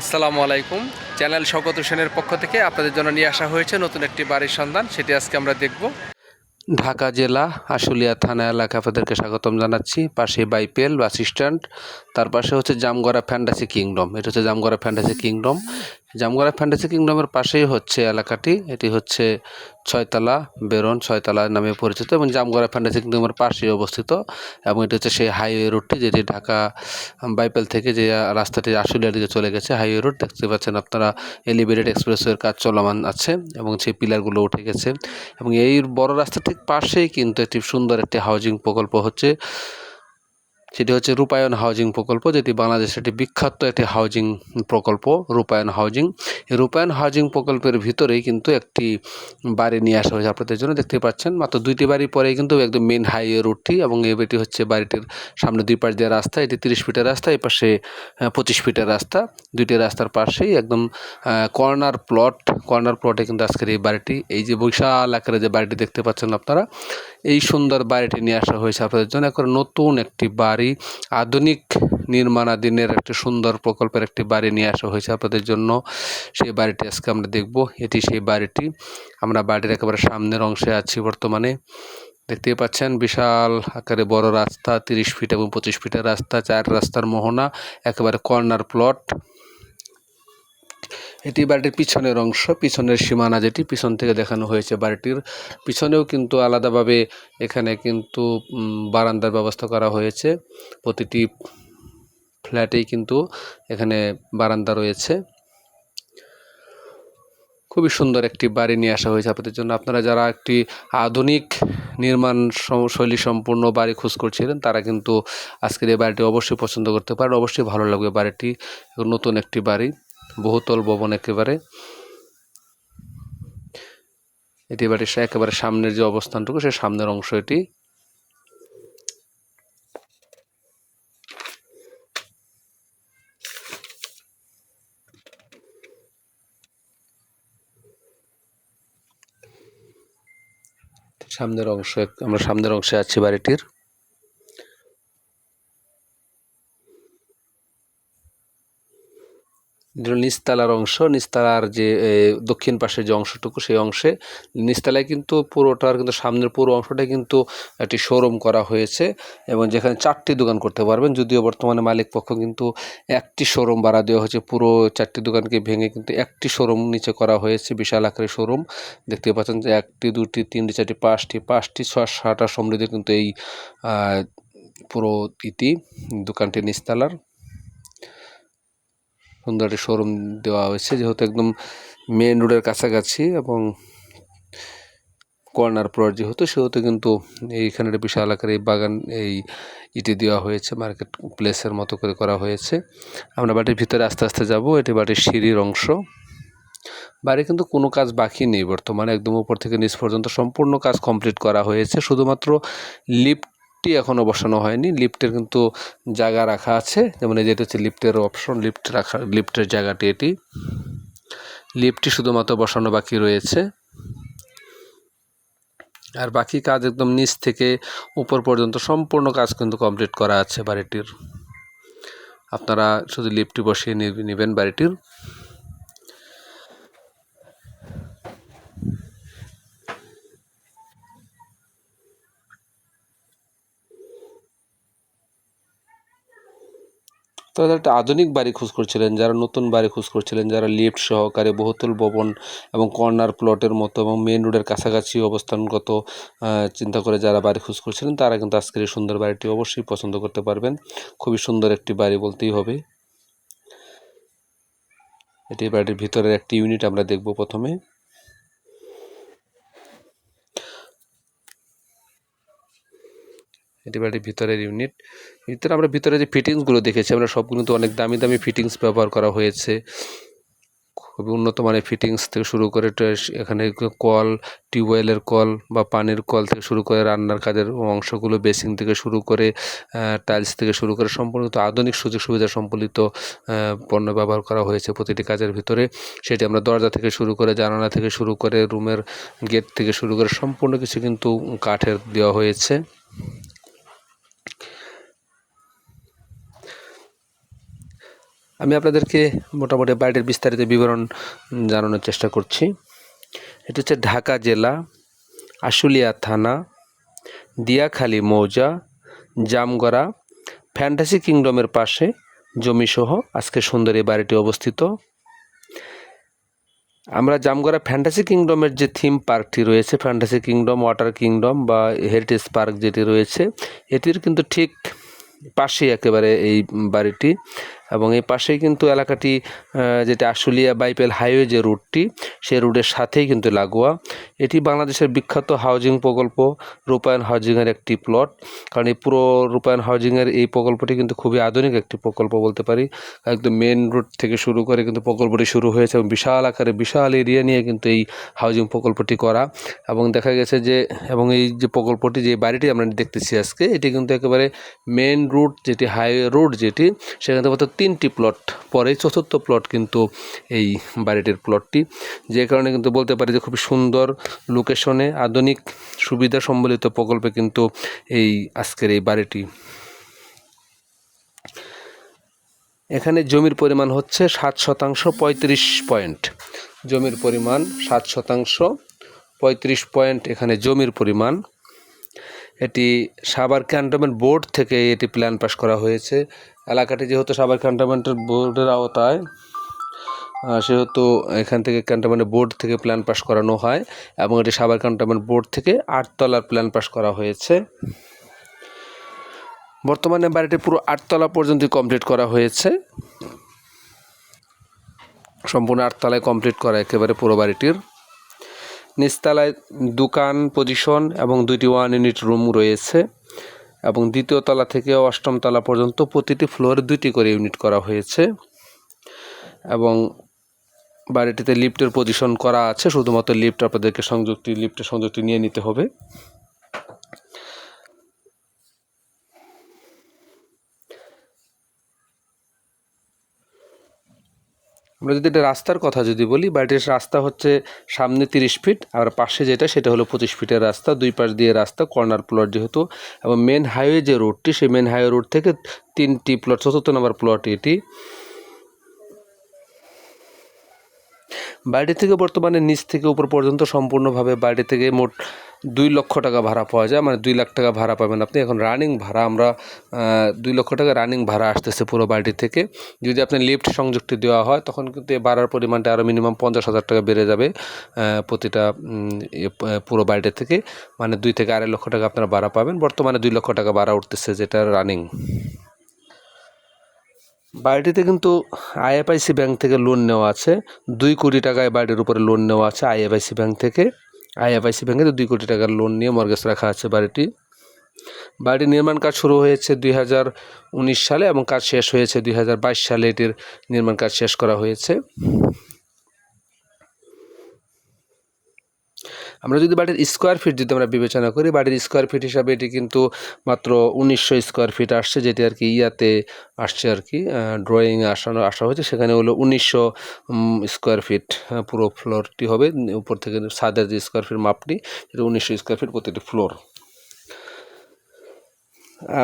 আসসালামু আলাইকুম। চ্যানেল শকত হোসেনের পক্ষ থেকে আপনাদের জন্য নিয়ে আসা হয়েছে নতুন একটি বাড়ির সন্ধান। সেটি আজকে আমরা দেখব। ঢাকা জেলা আশুলিয়া থানা এলাকা আপনাদেরকে স্বাগতম জানাচ্ছি। পাশে বাইপেল বাস স্ট্যান্ড, তার পাশে হচ্ছে জামগড়া ফ্যান্টাসি কিংডম। এটা হচ্ছে Jamgora fantasy kingdom. Jamgora fantasy কিংডমের পাশেই হচ্ছে এলাকাটি। এটি হচ্ছে ছয়তলা, বেরন ছয়তলা নামে পরিচিত এবং জামগড়া ফ্যান্টাসি কিংডমের পাশেই অবস্থিত এবং এটি হচ্ছে সেই হাইওয়ে রুটটি যেটি ঢাকা বাইপেল থেকে যে রাস্তাটি আশুলিয়ার দিকে চলে গেছে হাইওয়ে রুট দেখতে পাচ্ছেন আপনারা এলিভেটেড এক্সপ্রেসওয়ের কাজ চলমান আছে এবং সেই পিলারগুলো উঠে গেছে এবং এই বড় রাস্তা ঠিক পাশেই কিন্তু একটি সুন্দর একটি হাউজিং প্রকল্প হচ্ছে সেটি হচ্ছে রূপায়ণ হাউজিং প্রকল্প, যেটি বাংলাদেশের একটি বিখ্যাত একটি হাউজিং প্রকল্প, রূপায়ণ হাউজিং। এই রূপায়ণ হাউজিং প্রকল্পের ভিতরেই কিন্তু একটি বাড়ি নিয়ে আসা হয়েছে আপনাদের জন্য, দেখতে পাচ্ছেন। মাত্র দুইটি বাড়ি পরেই কিন্তু একদম মেন হাইওয়ে রুটটি এবং এই বাড়িটি হচ্ছে বাড়িটির সামনে দুই পাশ দিয়ে রাস্তা, এটি তিরিশ ফিটের রাস্তা, এই পাশে পঁচিশ ফিটের রাস্তা। দুইটি রাস্তার পাশেই একদম কর্নার প্লট কর্নার প্লটে কিন্তু আজকের এই বাড়িটি, এই যে বিশাল আকারে যে বাড়িটি দেখতে পাচ্ছেন আপনারা, এই সুন্দর বাড়িটি নিয়ে আসা হয়েছে আপনাদের জন্য। একবার নতুন একটি বাড়ি, আধুনিক নির্মাণাধীনের একটি সুন্দর প্রকল্পের একটি বাড়ি নিয়ে আসা হয়েছে আপনাদের জন্য। সেই বাড়িটি আজকে আমরা দেখব। এটি সেই বাড়িটি। আমরা বাড়ির একেবারে সামনের অংশে আছি বর্তমানে। দেখতেই পাচ্ছেন, বিশাল আকারে বড় রাস্তা, তিরিশ ফিট এবং পঁচিশ ফিটের রাস্তা, চার রাস্তার মোহনা, একেবারে কর্নার প্লট এটি বাড়িটির পিছনের অংশ, পিছনের সীমানা যেটি পিছন থেকে দেখানো হয়েছে বাড়িটির। পিছনেও কিন্তু আলাদাভাবে এখানে কিন্তু বারান্দার ব্যবস্থা করা হয়েছে। প্রতিটি ফ্ল্যাটেই কিন্তু এখানে বারান্দা রয়েছে। খুবই সুন্দর একটি বাড়ি নিয়ে আসা হয়েছে আপনাদের জন্য। আপনারা যারা একটি আধুনিক নির্মাণ শৈলী সম্পূর্ণ বাড়ি খোঁজ করছিলেন, তারা কিন্তু আজকের এই বাড়িটি অবশ্যই পছন্দ করতে পারেন। অবশ্যই ভালো লাগবে বাড়িটি, নতুন একটি বাড়ি। বহুতল ভবন একেবারে। এটি সা- একেবারে সামনের যে অবস্থানটুকু, সে সামনের অংশ এটি। সামনের অংশ আমরা সামনের অংশে আছি বাড়িটির। নিচতলার অংশ, নিস্তালার যে দক্ষিণ পাশের যে অংশটুকু, সেই অংশে নিচতলায় কিন্তু পুরোটার কিন্তু সামনের পুরো অংশটা কিন্তু একটি শোরুম করা হয়েছে এবং যেখানে চারটি দোকান করতে পারবেন। যদিও বর্তমানে মালিক পক্ষ কিন্তু একটি শোরুম ভাড়া দেওয়া হয়েছে। পুরো চারটি দোকানকে ভেঙে কিন্তু একটি শোরুম নিচে করা হয়েছে, বিশাল আকারের শোরুম। দেখতে পাচ্ছেন যে একটি, দুটি, তিনটি, চারটি, পাঁচটি পাঁচটি, ছয়, সাতটা সমৃদ্ধ কিন্তু এই পুরো ইতি, দোকানটি নিচতলার সুন্দর একটি শোরুম দেওয়া হয়েছে। যেহেতু একদম মেন রোডের কাছাকাছি এবং কর্নার প্লট যেহেতু, সেহেতু কিন্তু এইখানে একটা বিশাল আকারে এই বাগান, এই ইটি দেওয়া হয়েছে। মার্কেট প্লেসের মতো করে করা হয়েছে। আমরা বাড়ির ভিতরে আস্তে আস্তে যাব। এটি বাড়ির সিঁড়ির অংশ। বাড়ি কিন্তু কোনো কাজ বাকি নেই বর্তমানে। একদম উপর থেকে নিচ পর্যন্ত সম্পূর্ণ কাজ কমপ্লিট করা হয়েছে। শুধুমাত্র লিফটটি এখনও বসানো হয়নি। লিফটের কিন্তু জায়গা রাখা আছে। যেমন এই যেটা হচ্ছে লিফটের অপশন লিফট রাখা লিফটের জায়গাটি এটি। লিফটটি শুধুমাত্র বসানো বাকি রয়েছে। আর বাকি কাজ একদম নিচ থেকে উপর পর্যন্ত সম্পূর্ণ কাজ কিন্তু কমপ্লিট করা আছে বাড়িটির। আপনারা শুধু লিফটটি বসিয়ে নেবেন বাড়িটির। তো যারা একটা আধুনিক বাড়ি খোঁজ করছিলেন, যারা নতুন বাড়ি খোঁজ করছিলেন, যারা লিফট সহকারে বহুতল ভবন এবং কর্নার প্লটের মতো এবং মেন রোডের কাছাকাছি অবস্থানগত চিন্তা করে যারা বাড়ি খোঁজ করছিলেন, তারা কিন্তু আজকের এই সুন্দর বাড়িটি অবশ্যই পছন্দ করতে পারবেন। খুবই সুন্দর একটি বাড়ি বলতেই হবে। এটি বাড়ির ভিতরের একটি ইউনিট আমরা দেখব প্রথমে। বাড়ির ভিতরের ইউনিট ভিতরে আমরা ভিতরে যে ফিটিংসগুলো দেখেছি আমরা সবগুলো তো অনেক দামি দামি ফিটিংস ব্যবহার করা হয়েছে। খুবই উন্নত মানের ফিটিংস থেকে শুরু করে এখানে কল টিউবওয়েলের কল বা পানির কল থেকে শুরু করে রান্নার কাজের অংশগুলো বেসিং থেকে শুরু করে টাইলস থেকে শুরু করে সম্পূর্ণ কিন্তু আধুনিক সুযোগ সুবিধা সম্বলিত আহ, পণ্য ব্যবহার করা হয়েছে প্রতিটি কাজের ভিতরে। সেটি আমরা দরজা থেকে শুরু করে জানালা থেকে শুরু করে রুমের গেট থেকে শুরু করে সম্পূর্ণ কিছু কিন্তু কাঠের দেওয়া হয়েছে। আমি আপনাদেরকে মোটামুটি বাড়িটির বিস্তারিত বিবরণ জানানোর চেষ্টা করছি। এটা হচ্ছে ঢাকা জেলা, আশুলিয়া থানা, দিয়াখালী মৌজা, জামগড়া, ফ্যান্টাসি কিংডমের পাশে জমিসহ আজকে সুন্দর এই বাড়িটি অবস্থিত। আমরা জামগড়া ফ্যান্টাসি কিংডমের যে থিম পার্কটি রয়েছে, ফ্যান্টাসি কিংডম, ওয়াটার কিংডম বা হেরিটেজ পার্ক যেটি রয়েছে, এটির কিন্তু ঠিক পাশেই একেবারে এই বাড়িটি। এবং এই পাশেই কিন্তু এলাকাটি যেটা আশুলিয়া বাইপেল হাইওয়ে যে রুটটি, সেই রুটের সাথেই কিন্তু লাগোয়া। এটি বাংলাদেশের বিখ্যাত হাউজিং প্রকল্প, রূপায়ণ হাউজিংয়ের একটি প্লট। কারণ এই পুরো রূপায়ণ হাউজিংয়ের এই প্রকল্পটি কিন্তু খুবই আধুনিক একটি প্রকল্প বলতে পারি। একদম মেন রোড থেকে শুরু করে কিন্তু প্রকল্পটি শুরু হয়েছে এবং বিশাল আকারে, বিশাল এরিয়া নিয়ে কিন্তু এই হাউজিং প্রকল্পটি করা। এবং দেখা গেছে যে, এবং এই যে প্রকল্পটি, যে বাড়িটি আমরা দেখতেছি আজকে, এটি কিন্তু একেবারে মেন রুট যেটি হাইওয়ে রোড যেটি, সেখান থেকে তিনটি প্লট পরে চতুর্থ প্লট কিন্তু এই বাড়িটির প্লটটি যে কারণে কিন্তু বলতে পারি যে খুবই সুন্দর লোকেশনে আধুনিক সুবিধা সম্বলিত প্রকল্পে কিন্তু এই আজকের এই বাড়িটি। এখানে জমির পরিমাণ হচ্ছে সাত শতাংশ পঁয়ত্রিশ পয়েন্ট। জমির পরিমাণ সাত শতাংশ পঁয়ত্রিশ পয়েন্ট এখানে জমির পরিমাণ। এটি সাভার ক্যান্টনমেন্ট বোর্ড থেকে এটি প্ল্যান পাস করা হয়েছে। এলাকাটি যেহেতু সাভার ক্যান্টনমেন্টের বোর্ডের আওতায় সেহেতু এখান থেকে ক্যান্টনমেন্ট বোর্ড থেকে প্ল্যান পাস করানো হয় এবং এটি সাভার ক্যান্টনমেন্ট বোর্ড থেকে আটতলার প্ল্যান পাস করা হয়েছে। বর্তমানে বাড়িটি পুরো আটতলা পর্যন্ত কমপ্লিট করা হয়েছে। সম্পূর্ণ আটতলায় কমপ্লিট করা একেবারে পুরো বাড়িটির নিচতলায় দোকান পজিশন এবং দুটি ওয়ান ইউনিট রুম রয়েছে এবং দ্বিতীয় তলা থেকে অষ্টম তলা পর্যন্ত প্রতিটি ফ্লোরে দুটি করে ইউনিট করা হয়েছে এবং বাড়িটিতে লিফটের পজিশন করা আছে। শুধুমাত্র লিফট আপনাদেরকে সংযুক্তি লিফটের সংযুক্তি নিয়ে নিতে হবে। আমরা যদি এটা রাস্তার কথা যদি বলি বাড়িটির রাস্তা হচ্ছে সামনে তিরিশ ফিট আর পাশে যেটা, সেটা হলো পঁচিশ ফিটের রাস্তা, দুই পাশ দিয়ে রাস্তা কর্নার প্লট যেহেতু, এবং মেন হাইওয়ে যে রোডটি সেই মেন হাইওয়ে রোড থেকে তিনটি প্লট চতুর্থ নম্বর প্লট এটি। বাড়ি থেকে বর্তমানে নিচ থেকে উপর পর্যন্ত সম্পূর্ণভাবে বাড়ি থেকে মোট দুই লক্ষ টাকা ভাড়া পাওয়া যায়। মানে দুই লাখ টাকা ভাড়া পাবেন আপনি। এখন রানিং ভাড়া আমরা দুই লক্ষ টাকা রানিং ভাড়া আসতেছে পুরো বাড়ি থেকে। যদি আপনি লিফট সংযুক্তি দেওয়া হয়, তখন কিন্তু এই ভাড়ার পরিমাণটা আরও মিনিমাম পঞ্চাশ হাজার টাকা বেড়ে যাবে প্রতিটা পুরো বাড়িটা থেকে। মানে দুই থেকে আড়াই লক্ষ টাকা আপনারা ভাড়া পাবেন। বর্তমানে দুই লক্ষ টাকা ভাড়া উঠতেছে যেটা রানিং বাড়িটিতে কিন্তু আইএফআইসি ব্যাংক থেকে লোন নেওয়া আছে। দুই কোটি টাকায় বাড়ির উপরে লোন নেওয়া আছে আইএফআইসি ব্যাংক থেকে। আইএফআইসি ব্যাংকে দুই কোটি টাকার লোন নিয়ে মর্গেজ রাখা আছে বাড়িটি। বাড়ির নির্মাণ কাজ শুরু হয়েছে দুই হাজার উনিশ সালে এবং কাজ শেষ হয়েছে দুই হাজার বাইশ সালে। এটির নির্মাণ কাজ শেষ করা হয়েছে। আমরা যদি বাড়ির স্কোয়ার ফিট যদি আমরা বিবেচনা করি, বাড়ির স্কোয়ার ফিট হিসাবে এটি কিন্তু মাত্র উনিশশো স্কোয়ার ফিট আসছে, যেটি আর কি ইয়াতে আসছে আর কি ড্রয়িংয়ে আসানো, আসা হয়েছে। সেখানে হলো উনিশশো স্কোয়ার ফিট পুরো ফ্লোরটি হবে। উপর থেকে সাদের যে স্কোয়ার ফিট মাপটি, সেটা উনিশশো স্কোয়ার ফিট প্রতিটি ফ্লোর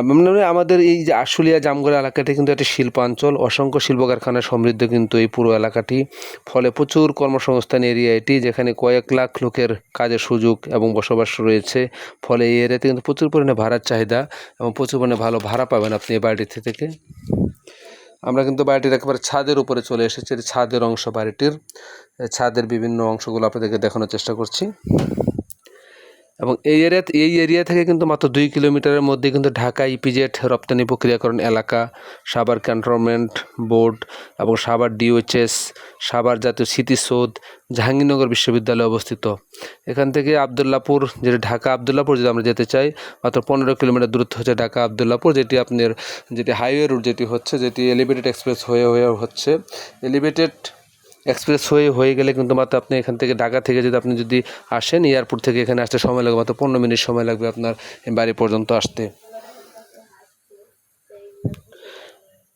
মানে আমাদের এই যে আশুলিয়া জামগড়া এলাকাটি কিন্তু একটি শিল্পাঞ্চল। অসংখ্য শিল্প কারখানা সমৃদ্ধ কিন্তু এই পুরো এলাকাটি। ফলে প্রচুর কর্মসংস্থান এরিয়া এটি, যেখানে কয়েক লাখ লোকের কাজের সুযোগ এবং বসবাস রয়েছে। ফলে এই এরিয়াতে কিন্তু প্রচুর পরিমাণে ভাড়ার চাহিদা এবং প্রচুর পরিমাণে ভালো ভাড়া পাবেন আপনি এই বাড়িটি থেকে। আমরা কিন্তু বাড়িটির একেবারে ছাদের উপরে চলে এসেছি ছাদের অংশ বাড়িটির। ছাদের বিভিন্ন অংশগুলো আপনাদেরকে দেখানোর চেষ্টা করছি। এবং এই এরিয়া এই এরিয়া থেকে কিন্তু মাত্র দুই কিলোমিটারের মধ্যে কিন্তু ঢাকা ইপিজেড রপ্তানি প্রক্রিয়াকরণ এলাকা সাভার ক্যান্টনমেন্ট বোর্ড এবং সাভার ডিওএইচএস সাভার জাতীয় স্মৃতিসৌধ, জাহাঙ্গীরনগর বিশ্ববিদ্যালয়ে অবস্থিত। এখান থেকে আবদুল্লাপুর, যেটি ঢাকা আবদুল্লাপুর যদি আমরা যেতে চাই, মাত্র পনেরো কিলোমিটার দূরত্ব হচ্ছে ঢাকা আবদুল্লাপুর, যেটি আপনার, যেটি হাইওয়ে রুট যেটি হচ্ছে, যেটি এলিভেটেড এক্সপ্রেস হয়ে হয়ে হচ্ছে। এলিভেটেড এক্সপ্রেস হয়ে হয়ে গেলে কিন্তু মাত্র আপনি এখান থেকে ঢাকা থেকে যদি আপনি যদি আসেন, এয়ারপোর্ট থেকে এখানে আসতে সময় লাগবে মাত্র পনেরো মিনিট সময় লাগবে আপনার বাড়ি পর্যন্ত আসতে।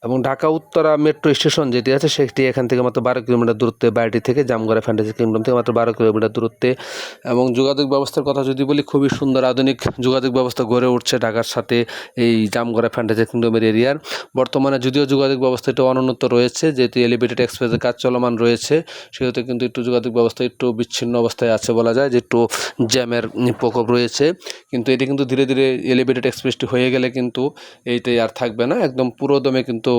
এবং ঢাকা উত্তরা মেট্রো স্টেশন যেটি আছে, সেটি এখান থেকে মাত্র বারো কিলোমিটার দূরত্বে, বাড়িটি থেকে জামগড়া ফ্যান্টাসি কিংডম থেকে মাত্র বারো কিলোমিটার দূরত্বে। এবং যোগাযোগ ব্যবস্থার কথা যদি বলি, খুবই সুন্দর আধুনিক যোগাযোগ ব্যবস্থা গড়ে উঠছে ঢাকার সাথে এই জামগড়া ফ্যান্টাসি কিংডমের এরিয়ার বর্তমানে যদিও যোগাযোগ ব্যবস্থা একটু অনুন্নত রয়েছে, যেহেতু এলিভেটেড এক্সপ্রেসের কাজ চলমান রয়েছে, সেহেতু কিন্তু একটু যোগাযোগ ব্যবস্থা একটু বিচ্ছিন্ন অবস্থায় আছে বলা যায়, যে একটু জ্যামের প্রকোপ রয়েছে। কিন্তু এটি কিন্তু ধীরে ধীরে এলিভেটেড এক্সপ্রেসটি হয়ে গেলে কিন্তু এইটাই আর থাকবে না, একদম পুরো দমে কিন্তু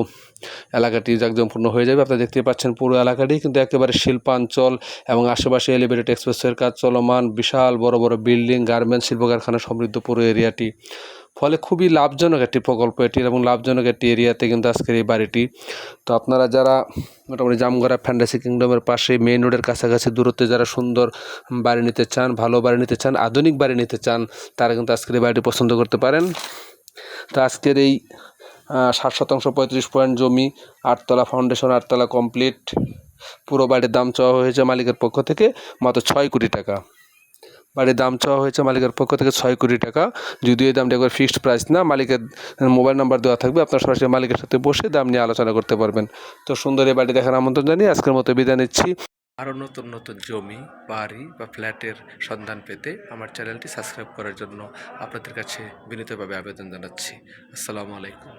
এলাকাটি একদমপূর্ণ হয়ে যাবে। আপনারা দেখতে পাচ্ছেন পুরো এলাকাটি, কিন্তু একেবারে শিল্পাঞ্চল এবং আশেপাশে এলিভেটেড এক্সপ্রেসের কাজ চলমান, বিশাল বড় বড় বিল্ডিং, গার্মেন্টস শিল্প কারখানা সমৃদ্ধ পুরো এরিয়াটি। ফলে খুবই লাভজনক একটি প্রকল্প এটি এবং লাভজনক একটি এরিয়াতে কিন্তু আজকের এই বাড়িটি। তো আপনারা যারা মোটামুটি জামগড়া ফ্যান্টাসি কিংডমের পাশে মেইন রোডের কাছাকাছি দূরত্বে যারা সুন্দর বাড়ি নিতে চান, ভালো বাড়ি নিতে চান, আধুনিক বাড়ি নিতে চান, তারা কিন্তু আজকের এই বাড়িটি পছন্দ করতে পারেন। তো আজকের এই ষাট শতাংশ পঁয়ত্রিশ পয়েন্ট জমি, আটতলা ফাউন্ডেশন আটতলা কমপ্লিট পুরো বাড়ির দাম চাওয়া হয়েছে মালিকের পক্ষ থেকে মাত্র ছয় কোটি টাকা। বাড়ির দাম চাওয়া হয়েছে মালিকের পক্ষ থেকে ছয় কোটি টাকা। যদিও এই দামটা একবার ফিক্সড প্রাইস না, মালিকের মোবাইল নাম্বার দেওয়া থাকবে, আপনার সরাসরি মালিকের সাথে বসে দাম নিয়ে আলোচনা করতে পারবেন। তো সুন্দর এই বাড়ি দেখার আমন্ত্রণ জানিয়ে আজকের মতো বিদায় নিচ্ছি। আরও নতুন নতুন জমি, বাড়ি বা ফ্ল্যাটের সন্ধান পেতে আমার চ্যানেলটি সাবস্ক্রাইব করার জন্য আপনাদের কাছে বিনীতভাবে আবেদন জানাচ্ছি। আসসালামু আলাইকুম।